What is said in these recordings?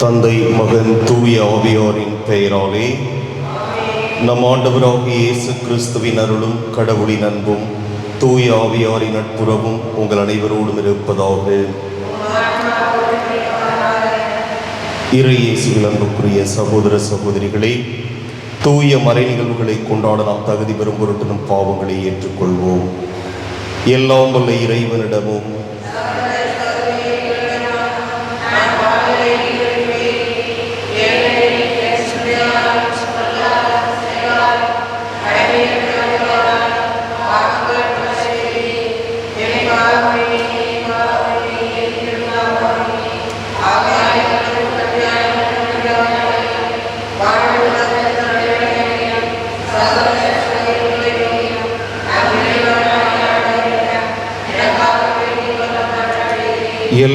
தந்தை மகன் தூய ஆவியோரின் பெயராலே நம் ஆண்டவராகிய இயேசு கிறிஸ்துவின் அருளும் கடவுளின் அன்பும் தூய ஆவியாரின் நட்புறவும் உங்கள் அனைவரோடும் இருப்பதாக. இறை இயேசுவில் அன்புக்குரிய சகோதர சகோதரிகளே தூய மறை நிகழ்வுகளை கொண்டாட நாம் தகுதி பெறும் பொருட்டு நம் பாவங்களை ஏற்றுக்கொள்வோம். எல்லாம் வல்ல இறைவனிடமும்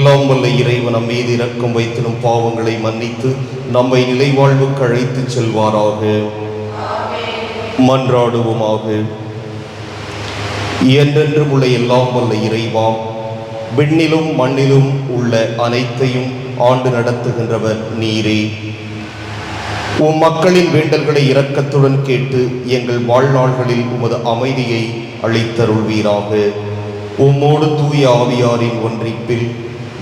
எல்லாம் வல்ல இறைவன் நம் மீது இரக்கம் வைத்திடும் பாவங்களை மன்னித்து நம்மை நிலைவாழ்வுக்கு அழைத்து செல்வாராக. மன்றாடுவோமாக. என்றென்றும் உள்ள எல்லாம் வல்ல இறைவா விண்ணிலும் மண்ணிலும் உள்ள அனைத்தையும் ஆண்டு நடத்துகின்றவர் நீரே. உம் மக்களின் வேண்டல்களை இரக்கத்துடன் கேட்டு எங்கள் வாழ்நாள்களில் உமது அமைதியை அளித்தருள்வீராக. உம்மோடு தூய ஆவியாரின் ஒன்றிப்பில்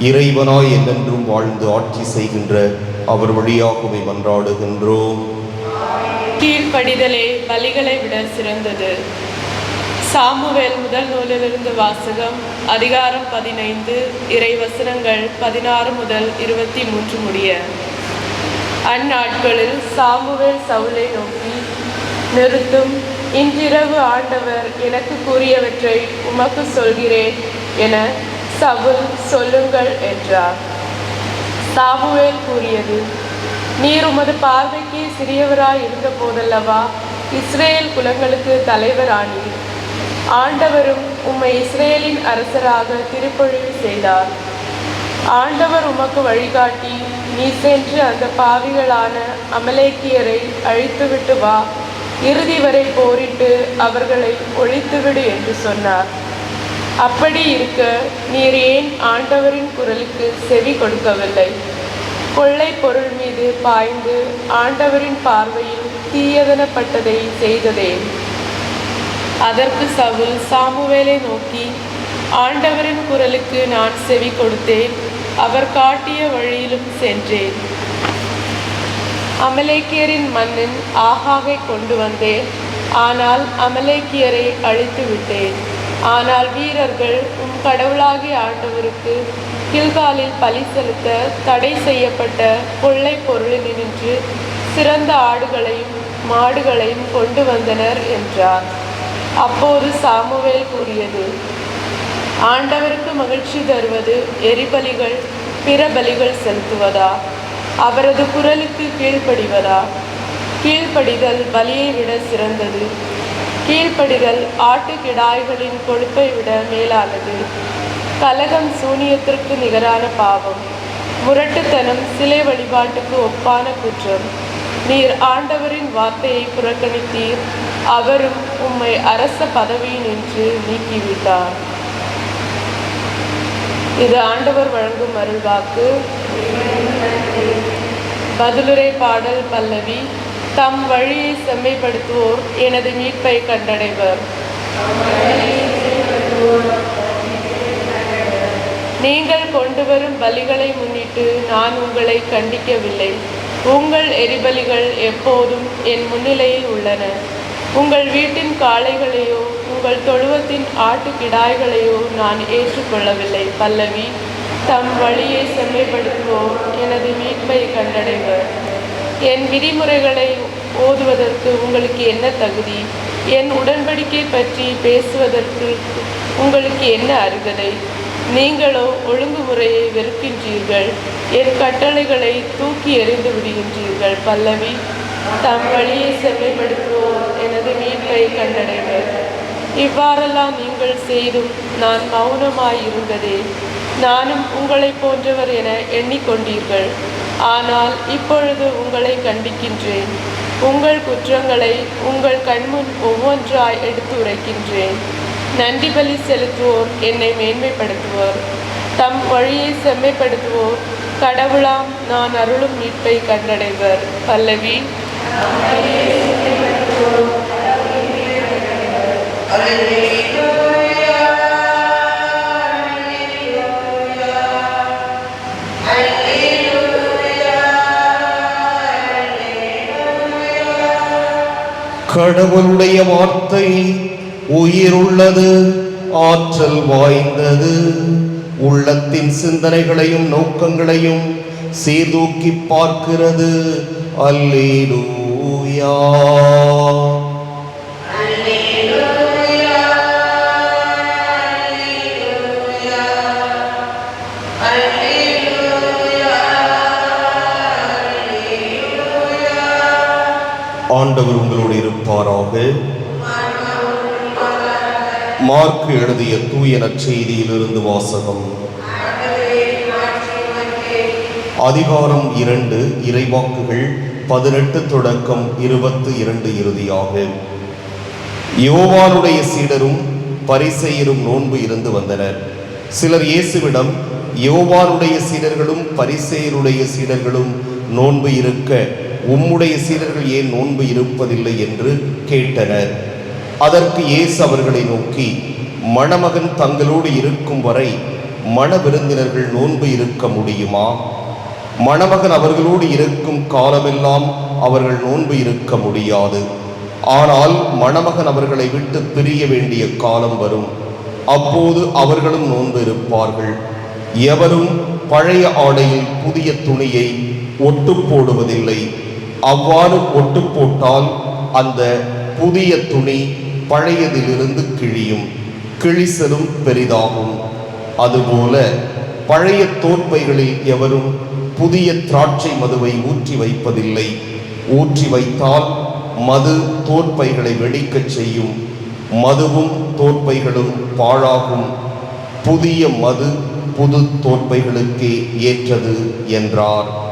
இறைவனாய் என்றென்றும் வாழ்ந்து ஆட்சி செய்கின்ற அவர் வழியாகவே மன்றாடுகின்றோம். கீழ்ப்படிதலே பலிகளை விட சிறந்தது. சாமுவேல் முதல் நூலிலிருந்து வாசகம் அதிகாரம் பதினைந்து இறை வசனங்கள் பதினாறு முதல் இருபத்தி மூன்று முடிய. அந்நாட்களில் சாமுவேல் சவுலை நோக்கி நிறுத்தும் இன்றிரவு ஆண்டவர் எனக்கு கூறியவற்றை உமக்கு சொல்கிறேன் என சவுல் சொல்லுங்கள் என்றார். சாமுவேல் கூறியது நீர் உமது பார்வைக்கு சிறியவராய் இருந்த போதல்லவா இஸ்ரேல் குலங்களுக்கு தலைவரானீர். ஆண்டவரும் உம்மை இஸ்ரேலின் அரசராக திருப்பொழிவு செய்தார். ஆண்டவர் உமக்கு வழிகாட்டி நீ சென்று அந்த பாவிகளான அமலேக்கியரை அழித்துவிட்டு வா. இறுதி வரை போரிட்டு அவர்களை ஒழித்துவிடு என்று சொன்னார். அப்படி இருக்க நீர் ஏன் ஆண்டவரின் குரலுக்கு செவி கொடுக்கவில்லை? கொள்ளை பொருள் மீது பாய்ந்து ஆண்டவரின் பார்வையில் தீயதனப்பட்டதை செய்ததே. அதற்கு சவுல் சாமுவேலை நோக்கி ஆண்டவரின் குரலுக்கு நான் செவி கொடுத்தேன் அவர் காட்டிய வழியிலும் சென்றேன். அமலேக்கியரின் மன்னன் ஆகாகை கொண்டு வந்தேன் ஆனால் அமலேக்கியரை அழித்து விட்டேன் ஆனால் வீரர்கள் உம் கடவுளாகிய ஆண்டவருக்கு கில்காலில் பலி செலுத்த தடை செய்யப்பட்ட கொள்ளை பொருளினின்று சிறந்த ஆடுகளையும் மாடுகளையும் கொண்டு வந்தனர் என்றார். அப்போது சாமுவேல் கூறியது ஆண்டவருக்கு மகிழ்ச்சி தருவது எரிபலிகள் பிற பலிகள் செலுத்துவதா? அவரது குரலுக்கு கீழ்ப்படிவதா? கீழ்ப்படிதல் பலியை விட சிறந்தது. கீழ்ப்படிதல் ஆட்டுக்கிடாய்களின் கொழுப்பை விட மேலானது. கலகம் சூனியத்திற்கு நிகரான பாவம். முரட்டுத்தனம் சிலை வழிபாட்டுக்கு ஒப்பான குற்றம். நீர் ஆண்டவரின் வார்த்தையை புறக்கணித்தீர். அவரும் உம்மை அரச பதவியினின்று நீக்கிவிட்டார். இது ஆண்டவர் வழங்கும் அருள்வாக்கு. பதிலுரை பாடல் பல்லவி. தம் வழியை செம்மைப்படுத்துவோர் எனது மீட்பை கண்டடைவர். நீங்கள் கொண்டு வரும் பலிகளை முன்னிட்டு நான் உங்களை கண்டிக்கவில்லை. உங்கள் எரிபலிகள் எப்போதும் என் முன்னிலையில் உள்ளன. உங்கள் வீட்டின் காளைகளையோ உங்கள் தொழுவத்தின் ஆட்டு கிடாய்களையோ நான் ஏற்றுக்கொள்ளவில்லை. பல்லவி தம் வழியை செம்மைப்படுத்துவோர் எனது மீட்பை கண்டடைவர். என் விதிமுறைகளை ஓதுவதற்கு உங்களுக்கு என்ன தகுதி? என் உடன்படிக்கை பற்றி பேசுவதற்கு உங்களுக்கு என்ன அருகதை? நீங்களோ ஒழுங்குமுறையை வெறுக்கின்றீர்கள். என் கட்டளைகளை தூக்கி எறிந்து விடுகின்றீர்கள். பல்லவி தம் வழியை செம்மைப்படுத்துவோம் எனது மீட்பை கண்டடைவர். இவ்வாறெல்லாம் நீங்கள் செய்தும் நான் மௌனமாயிருந்ததே. நானும் உங்களைப் போன்றவர் என எண்ணிக்கொண்டீர்கள். ஆனால் இப்பொழுது உங்களை கண்டிக்கின்றேன். உங்கள் குற்றங்களை உங்கள் கண்முன் ஒவ்வொன்றாய் எடுத்து உரைக்கின்றேன் நன்றி பலி செலுத்துவோர் என்னை மேன்மைப்படுத்துவோர். தம் வழியை செம்மைப்படுத்துவோர். கடவுளாம் நான் அருளும் மீட்பை கண்டடைவர். பல்லவி. கடவுளுடைய வார்த்தை உயிருள்ளது ஆற்றல் வாய்ந்தது. உள்ளத்தின் சிந்தனைகளையும் நோக்கங்களையும் சீர்தூக்கி பார்க்கிறது. அல்லேலூயா. ஆண்டவர் உங்களுடைய இருப்பாராக மார்க் எழுதிய தூய நற்செய்தியிலிருந்து வாசகம். அதிகாரம் இரண்டு இறைவாக்குகள் பதினெட்டு தொடக்கம் இருபத்து இரண்டு இறுதியாக. யோவானுடைய சீடரும் பரிசெயரும் நோன்பு இருந்து வந்தனர். சிலர் இயேசுவிடம் யோவானுடைய சீடர்களும் பரிசெயருடைய சீடர்களும் நோன்பு இருக்க உம்முடைய சீடர்கள் ஏன் நோன்பு இருப்பதில்லை என்று கேட்டனர். அதற்கு இயேசு அவர்களை நோக்கி மணமகன் தங்களோடு இருக்கும் வரை மண விருந்தினர்கள் நோன்பு இருக்க முடியுமா? மணமகன் அவர்களோடு இருக்கும் காலமெல்லாம் அவர்கள் நோன்பு இருக்க முடியாது. ஆனால் மணமகன் அவர்களை விட்டு பிரிய வேண்டிய காலம் வரும். அப்போது அவர்களும் நோன்பு இருப்பார்கள். எவரும் பழைய ஆடையில் புதிய துணியை ஒட்டு போடுவதில்லை. அவ்வாறு ஒட்டு போட்டால் அந்த புதிய துணி பழையதிலிருந்து கிழியும். கிழிசலும் பெரிதாகும். அதுபோல பழைய தோற்பைகளில் எவரும் புதிய திராட்சை மதுவை ஊற்றி வைப்பதில்லை. ஊற்றி வைத்தால் மது தோற்பைகளை வெடிக்கச் செய்யும். மதுவும் தோற்பைகளும் பாழாகும். புதிய மது புது தோற்பைகளுக்கே ஏற்றது என்றார்.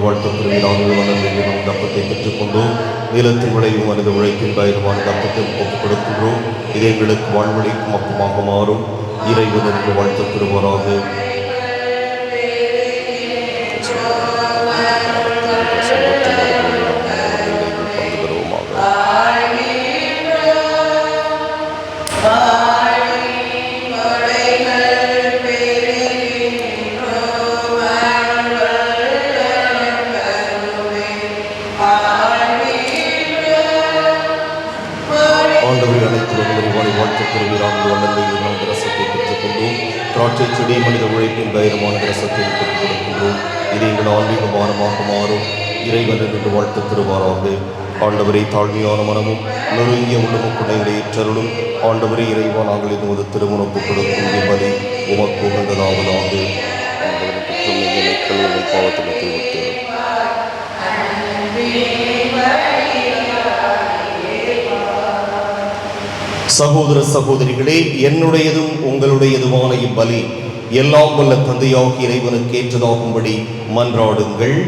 அனைத்து நிறைவானில் வாழ்த்த பெருமையாக வளர்ந்து தப்பத்தை பெற்றுக்கொண்டோம் நிலத்தின் விளைவும் மனித உழைப்பின் பயணமான தப்பத்தை ஒப்புக் கொடுக்கின்றோம் இது எங்களுக்கு வாழ்வழிக்கும் அப்பமாக மாறும் இறைவன் வாழ்த்து வாழ்த்த பெறுவாராக திராட்சை செடி மனித உழைப்பின் தைரியமான ரசத்தை கொடுக்கின்றோம் இது எங்கள் ஆன்மீக மானமாக மாறும் இறைவன் என்று வாழ்த்து பெறுவாராக ஆண்டவரை தாழ்மையான மனமும் நொறுங்கிய உள்ளமுக்குடைய ஏற்றருளும் ஆண்டவரை இறைவா நாங்கள் இது முதல் திருமணப்பு கொடுக்கும் என்பதை உமக்கு உகந்ததாவதாக பாவத்தில் விட்டு சகோதர சகோதரிகளே என்னுடையதும் உங்களுடையதுமான இப்பலி. எல்லாம் வல்ல தந்தையாக இறைவனுக்கு ஏற்றதாகும்படி மன்றாடுங்கள்.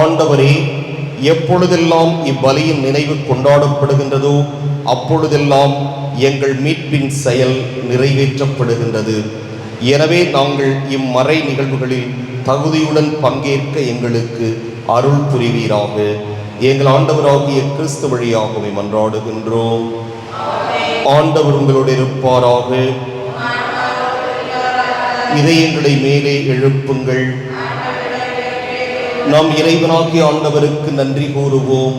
ஆண்டவரே எப்பொழுதெல்லாம் இப்பலியின் நினைவு கொண்டாடப்படுகின்றதோ அப்பொழுதெல்லாம் எங்கள் மீட்பின் செயல் நிறைவேற்றப்படுகின்றது. எனவே நாங்கள் இம்மறை நிகழ்வுகளில் தகுதியுடன் பங்கேற்க எங்களுக்கு அருள் புரிவீராக. எங்கள் ஆண்டவராகிய கிறிஸ்து வழியாகவே மன்றாடுகின்றோம். ஆண்டவர் உங்களோடு இருப்பாராக. இதயங்களை மேலே எழுப்புங்கள். நாம் இறைவனாகிய ஆண்டவருக்கு நன்றி கூறுவோம்.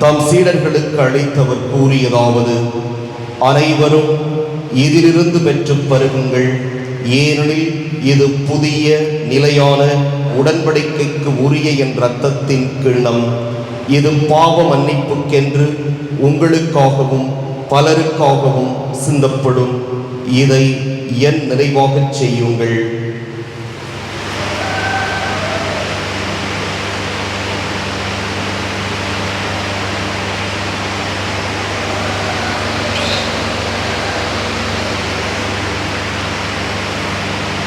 தம் சீடர்களுக்கு அழைத்தவர் கூறியதாவது அனைவரும் இதிலிருந்து பெற்று பருகுங்கள். ஏனெனில் இது புதிய நிலையான உடன்படிக்கைக்கு உரிய என் இரத்தத்தின் கிண்ணம். இது பாவ மன்னிப்புக்கென்று உங்களுக்காகவும் பலருக்காகவும் சிந்தப்படும். இதை என் நினைவாகச் செய்யுங்கள்.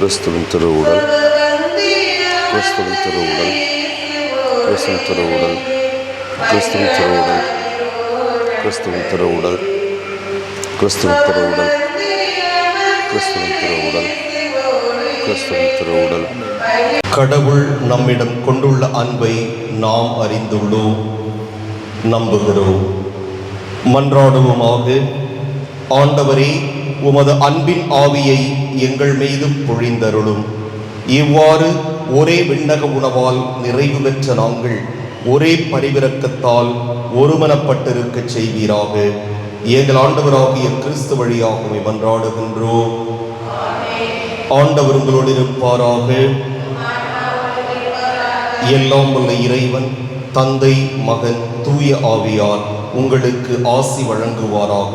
கிறிஸ்துவின் திருவுடல். கிறிஸ்துவின் திருவுடல். கிறிஸ்துவின் திருவுடல். கிறிஸ்துவின் திருவுடல். கிறிஸ்துவின் திருவுடல். கிறிஸ்துவின் திருவுடல். கிறிஸ்துவின் திருவுடல். கிறிஸ்துவின் திருவுடல். கடவுள் நம்மிடம் கொண்டுள்ள அன்பை நாம் அறிந்துள்ளோம். நம்புகிறோம். மன்றாடுவோமாக ஆண்டவரே உமது அன்பின் ஆவியை எங்கள் மீது பொழிந்தருளும். இவ்வாறு ஒரே விண்ணக உணவால் நிறைவு பெற்ற நாங்கள் ஒரே பரிவிறக்கத்தால் ஒருமனப்பட்டிருக்க செய்வீராக. எங்கள் ஆண்டவராகிய கிறிஸ்து வழியாகவே மன்றாடுகின்றோம். ஆண்டவர் உங்களோடு இருப்பாராக. எல்லாம் உள்ள இறைவன் தந்தை மகன் தூய ஆவியார் உங்களுக்கு ஆசி வழங்குவாராக.